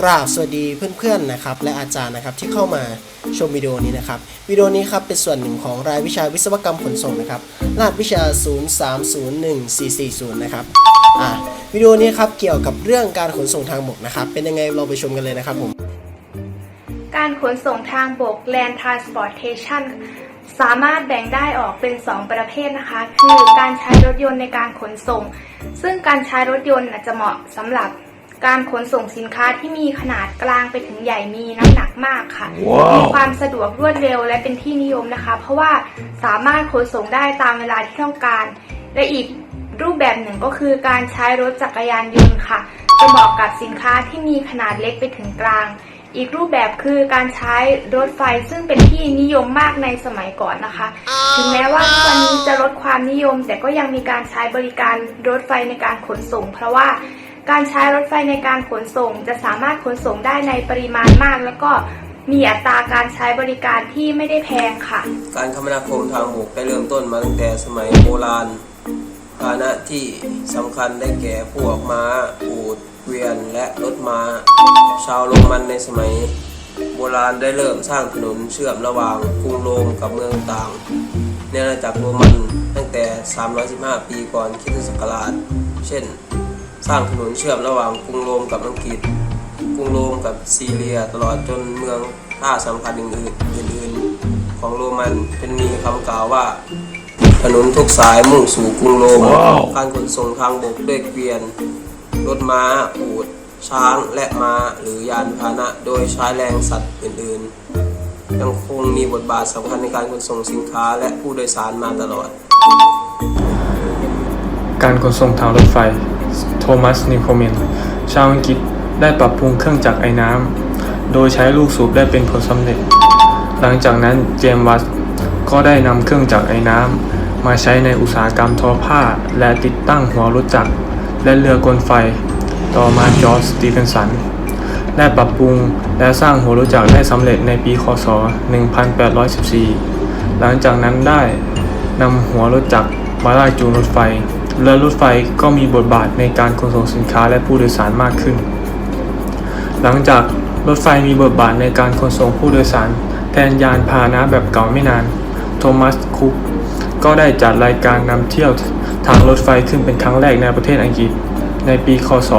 กราบสวัสดีเพื่อนๆนะครับและอาจารย์นะครับที่เข้ามาชมวิดีโอนี้นะครับวิดีโอนี้ครับเป็นส่วนหนึ่งของรายวิชาวิศวกรรมขนส่งนะครับรหัสวิชา 0301440 นะครับอ่าวิดีโอนี้ครับเกี่ยวกับเรื่องการขนส่งทางบกนะครับเป็นยังไงเราไปชมกันเลยนะครับผมการขนส่งทางบก Land Transportation สามารถแบ่งได้ออกเป็น 2 ประเภทนะคะ คือการใช้รถยนต์ในการขนส่ง ซึ่งการใช้รถยนต์จจะเหมาะสำหรับ การขนส่งสินค้าที่มีขนาดกลางไปถึงใหญ่มีน้ำหนักมากค่ะมีความสะดวกรวดเร็วและเป็นที่นิยมนะคะ เพราะว่าสามารถขนส่งได้ตามเวลาที่ต้องการ และอีกรูปแบบหนึ่งก็คือการใช้รถจักรยานยนต์ค่ะ จะเหมาะกับสินค้าที่มีขนาดเล็กไปถึงกลาง อีกรูปแบบคือการใช้รถไฟซึ่งเป็นที่นิยมมากในสมัยก่อนนะคะถึงแม้ว่าทุกวันนี้จะลดความนิยม แต่ก็ยังมีการใช้บริการรถไฟในการขนส่ง เพราะว่า การใช้รถไฟในการขนส่งจะสามารถขนส่งได้ในปริมาณมาก แล้วก็มีอัตราการใช้บริการที่ไม่ได้แพงค่ะ การคมนาคมทางบกได้เริ่มต้นมาตั้งแต่สมัยโบราณพาหนะที่สำคัญได้แก่พวกม้าอูฐเกวียนและรถม้า ชาวโรมันในสมัย โบราณได้เริ่มสร้างถนนเชื่อมระหว่างกรุงโรมกับเมืองต่างในอาณาจักรโรมันตั้งแต่ 315 ปีก่อนคริสตศักราช เช่น สร้างถนนเชื่อมระหว่างกรุงโรมกับอังกฤษ กรุงโรมกับซีเรียตลอดจนเมืองท่าสำคัญอื่นๆอื่นๆของโรมันเป็นมีคำกล่าวว่า ถนนทุกสายมุ่งสู่กรุงโรม การขนส่งทางบกด้วยเกวียน รถม้า อูฐช้างและม้าหรือยานพาหนะโดยใช้แรงสัตว์อื่นๆ ยังคงมีบทบาทสำคัญในการขนส่งสินค้าและผู้โดยสารมาตลอด การขนส่งทางรถไฟ โทมัส นิโคเมน ชาวอังกฤษได้ปรับปรุงเครื่องจักรไอ้น้ำ โดยใช้ลูกสูบได้เป็นผลสำเร็จ หลังจากนั้นเจมส์วัตก็ได้นำเครื่องจักรไอ้น้ำ มาใช้ในอุตสาหกรรมทอผ้า และติดตั้งหัวรถจักร และเรือกลไฟ ต่อมาจอร์จสตีเฟนสัน ได้ปรับปรุงและสร้างหัวรถจักรได้สำเร็จในปีคศ 1814 หลังจากนั้นได้นำหัวรถจักรมาลากจูงรถไฟ และรถไฟก็มีบทบาทในการขนส่งสินค้าและผู้โดยสารมากขึ้น หลังจากรถไฟมีบทบาทในการขนส่งผู้โดยสาร แทนยานพาหนะแบบเก่าไม่นาน โทมัสคุกก็ได้จัดรายการนำเที่ยวทางรถไฟขึ้นเป็นครั้งแรกในประเทศอังกฤษ ในปี คศ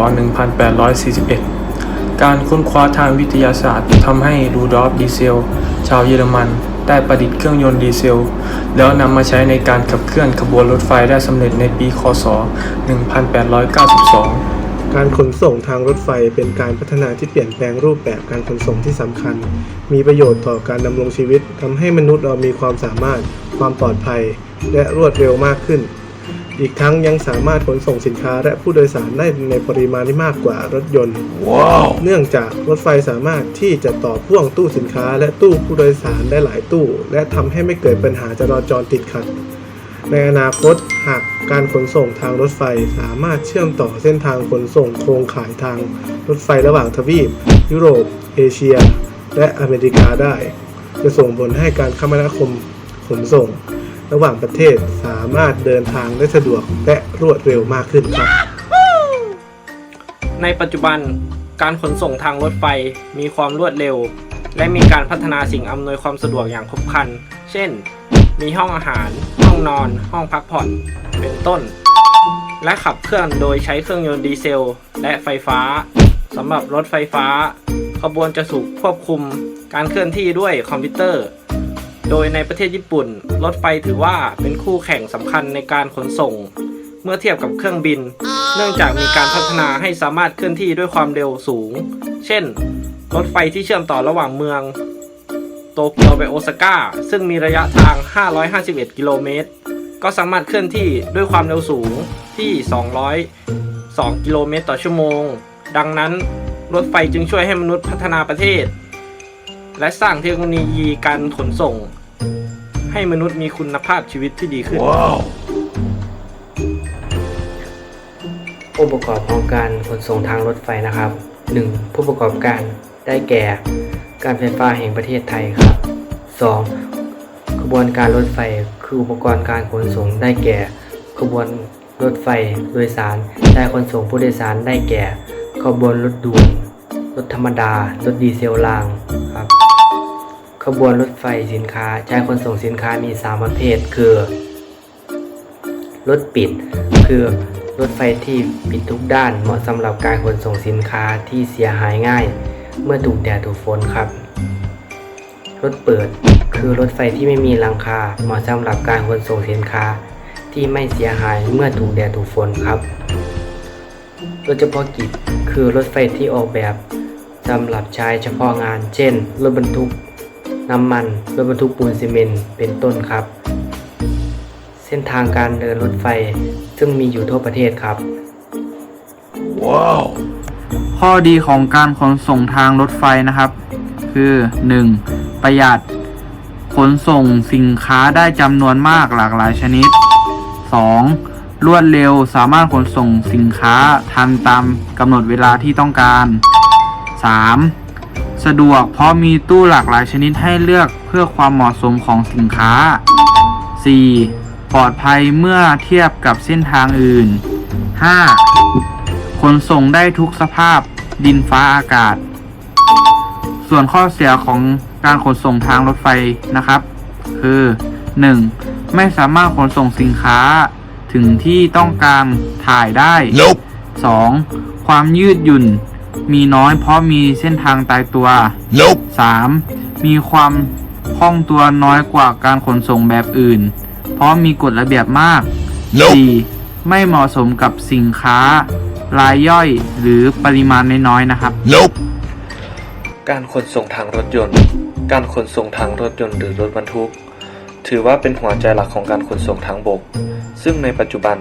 1841 การค้นคว้าทางวิทยาศาสตร์ทำให้รูดอล์ฟดีเซล ชาวเยอรมัน ได้ประดิษฐ์เครื่องยนต์ดีเซล แล้วนำมาใช้ในการขับเคลื่อนขบวนรถไฟได้สำเร็จในปี คศ 1892การขนส่งทางรถไฟเป็นการพัฒนาที่เปลี่ยนแปลงรูปแบบการขนส่งที่สำคัญ มีประโยชน์ต่อการดำรงชีวิตทำให้มนุษย์เรามีความสามารถ ความปลอดภัย และรวดเร็วมากขึ้น อีกทั้งยังสามารถขนส่งสินค้าและผู้โดยสารได้ในปริมาณที่มากกว่ารถยนต์เนื่องจากรถไฟสามารถที่จะต่อพ่วงตู้สินค้าและตู้ผู้โดยสารได้หลายตู้ และทำให้ไม่เกิดปัญหาจราจรติดขัด ในอนาคตหากการขนส่งทางรถไฟสามารถเชื่อมต่อเส้นทางขนส่งโครงข่ายทางรถไฟระหว่างทวีป ยุโรป เอเชีย และอเมริกาได้ จะส่งผลให้การคมนาคมขนส่ง ระหว่างประเทศสามารถเดินทางได้สะดวกและรวดเร็วมากขึ้นครับ ในปัจจุบันการขนส่งทางรถไฟมีความรวดเร็ว และมีการพัฒนาสิ่งอำนวยความสะดวกอย่างครบครัน เช่น มีห้องอาหาร ห้องนอน ห้องพักผ่อน เป็นต้น และขับเคลื่อนโดยใช้เครื่องยนต์ดีเซล และไฟฟ้าสำหรับรถไฟฟ้า ขบวนจะถูกควบคุมการเคลื่อนที่ด้วยคอมพิวเตอร์ โดยในประเทศญี่ปุ่น รถไฟถือว่าเป็นคู่แข่งสำคัญในการขนส่ง เมื่อเทียบกับเครื่องบิน เนื่องจากมีการพัฒนาให้สามารถเคลื่อนที่ด้วยความเร็วสูง เช่น รถไฟที่เชื่อมต่อระหว่างเมือง โตเกียวไปโอซาก้า ซึ่งมีระยะทาง 551 กิโลเมตร ก็สามารถเคลื่อนที่ด้วยความเร็วสูงที่ 202 กิโลเมตรต่อชั่วโมง ดังนั้นรถไฟจึงช่วยให้มนุษย์พัฒนาประเทศ และสร้างเทคโนโลยีการขนส่ง ให้มนุษย์มีคุณภาพชีวิตที่ดีขึ้น ผู้ประกอบของการขนส่งทางรถไฟนะครับ 1. ผู้ประกอบการได้แก่ การไฟฟ้าแห่งประเทศไทยครับ 2. ขบวนการรถไฟคืออุปกรณ์การขนส่งได้แก่ ขบวนรถไฟโดยสารได้ขนส่งผู้โดยสารได้แก่ ขบวนรถด่วนรถธรรมดา รถดีเซลรางครับ ขบวนรถไฟสินค้าใช้ขนส่งสินค้ามี 3 ประเภท คือ รถปิด คือรถไฟที่ปิดทุกด้านเหมาะสำหรับการขนส่งสินค้าที่เสียหายง่าย เมื่อถูกแดดถูกฝนครับ รถเปิด คือรถไฟที่ไม่มีหลังคาเหมาะสำหรับการขนส่งสินค้าที่ไม่เสียหายเมื่อถูกแดดถูกฝนครับ รถเฉพาะกิจ คือรถไฟที่ออกแบบสำหรับใช้เฉพาะงาน เช่น รถบรรทุก น้ำมันรถบรรทุกปูนซีเมนต์เป็นต้นครับ เส้นทางการเดินรถไฟซึ่งมีอยู่ทั่วประเทศครับข้อดีของการขนส่งทางรถไฟนะครับ คือ 1. ประหยัด ขนส่งสินค้าได้จำนวนมากหลากหลายชนิด 2. รวดเร็วสามารถขนส่งสินค้าทันตามกำหนดเวลาที่ต้องการ 3. สะดวกเพราะมีตู้หลากหลายชนิดให้เลือกเพื่อความเหมาะสมของสินค้า 4. ปลอดภัยเมื่อเทียบกับเส้นทางอื่น 5. ขนส่งได้ทุกสภาพดินฟ้าอากาศ ส่วนข้อเสียของการขนส่งทางรถไฟนะครับ คือ 1. ไม่สามารถขนส่งสินค้าถึงที่ต้องการถ่ายได้ 2. ความยืดหยุ่น มีน้อยเพราะมีเส้นทางตายตัว 3. มีความคล่องตัวน้อยกว่าการขนส่งแบบอื่น เพราะมีกฎระเบียบมาก 4. ไม่เหมาะสมกับสินค้ารายย่อยหรือปริมาณน้อยๆนะครับการขนส่งทางรถยนต์ การขนส่งทางรถยนต์หรือรถบรรทุก ถือว่าเป็นหัวใจหลักของการขนส่งทางบก ซึ่งในปัจจุบัน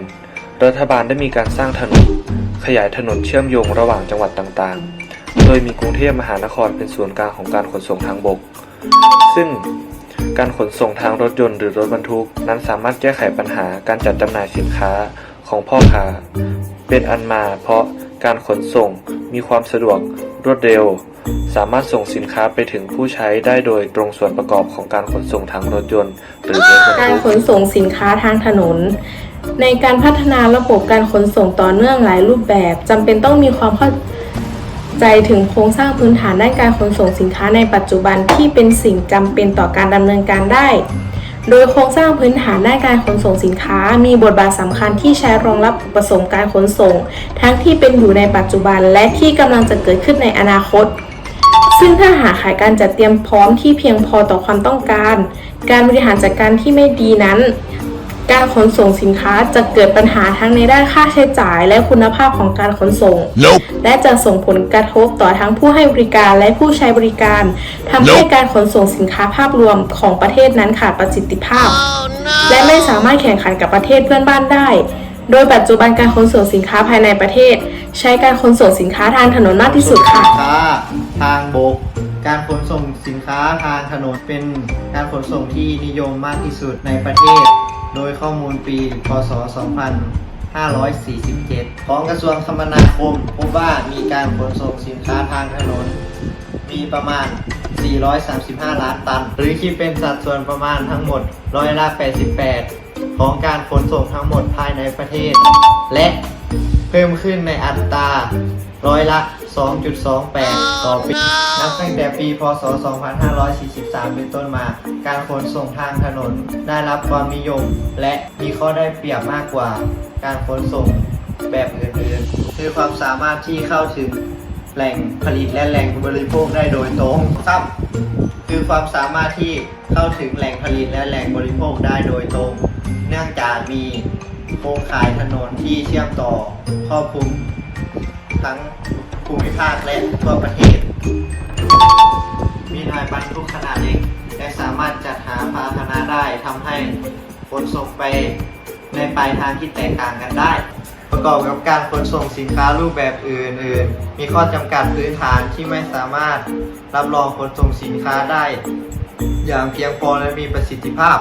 รัฐบาลได้มีการสร้างถนน ขยายถนนเชื่อมโยงระหว่างจังหวัดต่างๆ โดยมีกรุงเทพมหานครเป็นศูนย์กลางของการขนส่งทางบก ซึ่งการขนส่งทางรถยนต์หรือรถบรรทุก นั้นสามารถแก้ไขปัญหาการจัดจำหน่ายสินค้าของพ่อค้า เป็นอันมาเพราะการขนส่งมีความสะดวกรวดเร็ว สามารถส่งสินค้าไปถึงผู้ใช้ได้โดยตรงส่วนประกอบของการขนส่งทางรถยนต์ หรือรถบรรการขนส่งสินค้าทางถนน ในการพัฒนาระบบการขนส่งต่อเนื่องหลายรูปแบบจำเป็นต้องมีความเข้าใจถึงโครงสร้างพื้นฐานด้านการขนส่งสินค้าในปัจจุบันที่เป็นสิ่งจำเป็นต่อการดำเนินการได้ โดยโครงสร้างพื้นฐานด้านการขนส่งสินค้า มีบทบาทสำคัญที่ใช้รองรับอุปสงค์การขนส่ง ทั้งที่เป็นอยู่ในปัจจุบันและที่กำลังจะเกิดขึ้นในอนาคต ซึ่งถ้าหากขายการจัดเตรียมพร้อมที่เพียงพอต่อความต้องการ การบริหารจัดการที่ไม่ดีนั้น การขนส่งสินค้าจะเกิดปัญหาทั้งในด้านค่าใช้จ่ายและคุณภาพของการขนส่งและจะส่งผลกระทบต่อทั้งผู้ให้บริการและผู้ใช้บริการทำให้การขนส่งสินค้าภาพรวมของประเทศนั้นขาดประสิทธิภาพและไม่สามารถแข่งขันกับประเทศเพื่อนบ้านได้ โดยปัจจุบันการขนส่งสินค้าภายในประเทศ ใช้การขนส่งสินค้าทางถนนมากที่สุดค่ะสินค้าทางบกการขนส่งสินค้าทางถนนเป็นการขนส่งที่นิยมมากที่สุดในประเทศ โดยข้อมูลปี พศ 2547 ของกระทรวงคมนาคม พบว่ามีการขนส่งสินค้าทางถนน มีประมาณ 435 ล้านตัน หรือคิดเป็นสัดส่วนประมาณทั้งหมดร้อยละ 88 ของการขนส่งทั้งหมดภายในประเทศ และเพิ่มขึ้นในอัตราร้อยละ 2.28 ต่อปี นับตั้งแต่ปี พศ 2543 เป็นต้นมา การขนส่งทางถนนได้รับความนิยม และมีข้อได้เปรียบมากกว่า การขนส่งแบบอื่นๆ คือความสามารถที่เข้าถึงแหล่งผลิตและแหล่งบริโภคได้โดยตรงครับคือความสามารถที่เข้าถึงแหล่งผลิตและแหล่งบริโภคได้โดยตรง เนื่องจากมีโครงข่ายถนนที่เชื่อมต่อครอบคลุมทั้ง ภูมิภาคและทั่วประเทศ มีหน่วยบรรทุกขนาดเล็กและสามารถจัดหาพาหนะได้ทำให้ขนส่งไปในปลายทางที่แตกต่างกันได้ ประกอบกับการขนส่งสินค้ารูปแบบอื่นๆ มีข้อจำกัดพื้นฐานที่ไม่สามารถรับรองขนส่งสินค้าได้ อย่างเพียงพอและมีประสิทธิภาพ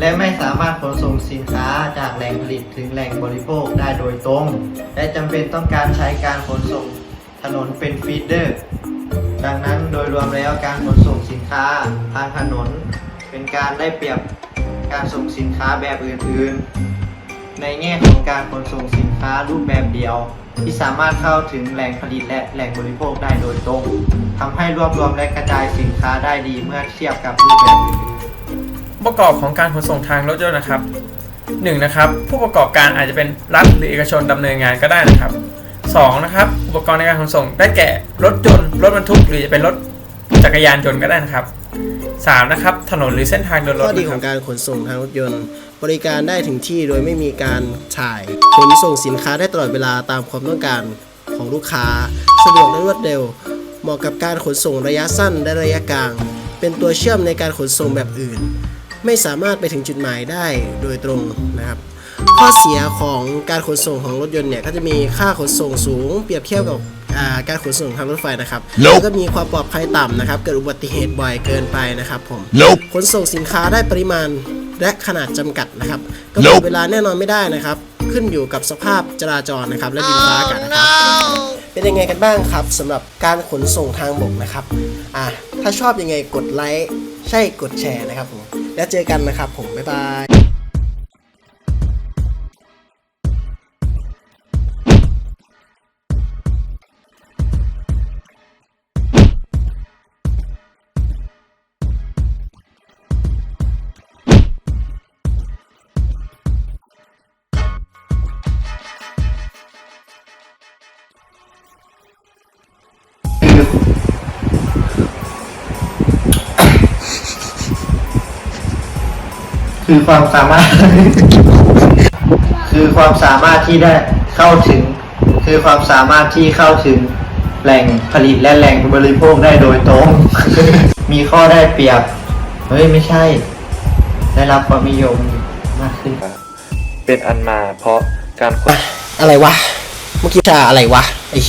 และไม่สามารถขนส่งสินค้าจากแหล่งผลิตถึงแหล่งบริโภคได้โดยตรง และจำเป็นต้องการใช้การขนส่ง ถนนเป็นฟีดเดอร์ ดังนั้นโดยรวมแล้วการขนส่งสินค้าทางถนน เป็นการได้เปรียบการส่งสินค้าแบบอื่นๆ ในแง่ของการขนส่งสินค้ารูปแบบเดียว ที่สามารถเข้าถึงแหล่งผลิตและแหล่งบริโภคได้โดยตรงทำให้รวบรวมและกระจายสินค้าได้ดีเมื่อเทียบกับรูปแบบอื่นประกอบของการขนส่งทางรถยนต์นะครับหนึ่งนะครับ ผู้ประกอบการอาจจะเป็นรัฐหรือเอกชนดำเนินงานก็ได้นะครับ สองนะครับอุปกรณ์ในการขนส่งได้แก่รถยนต์รถบรรทุกหรือจะเป็นรถจักรยานยนต์ก็ได้นะครับสามนะครับถนนหรือเส้นทางเดินรถข้อดีของการขนส่งทางรถยนต์ บริการได้ถึงที่โดยไม่มีการถ่ายขนส่งสินค้าได้ตลอดเวลาตามความต้องการของลูกค้า สะดวกและรวดเร็ว เหมาะกับการขนส่งระยะสั้นและระยะกลาง เป็นตัวเชื่อมในการขนส่งแบบอื่น ไม่สามารถไปถึงจุดหมายได้โดยตรงนะครับ ข้อเสียของการขนส่งของรถยนต์เนี่ยก็จะมีค่าขนส่งสูง เปรียบเทียบกับอ่าการขนส่งทางรถไฟนะครับแล้วก็มีความปลอดภัยต่ำนะครับ เกิดอุบัติเหตุบ่อยเกินไปนะครับผมขนส่งสินค้าได้ปริมาณและขนาดจำกัดนะครับกำหนดเวลาแน่นอนไม่ได้นะครับ ขึ้นอยู่กับสภาพจราจรนะครับ และดินฟ้าอากาศนะครับเป็นยังไงกันบ้างครับสำหรับการขนส่งทางบกนะครับอะถ้าชอบยังไงกดไลค์ใช่กดแชร์นะครับผมแล้วเจอกันนะครับผมบ๊ายบาย คือความสามารถ คือความสามารถที่ได้เข้าถึง คือความสามารถที่เข้าถึงแหล่งผลิตและแหล่งบริโภคได้โดยตรง มีข้อได้เปรียบ เฮ้ยไม่ใช่ ได้รับความนิยมมากขึ้น เป็นอันมาเพราะการขนอะไรวะ เมื่อกี้ชาอะไรวะ ไอ้เชี่ย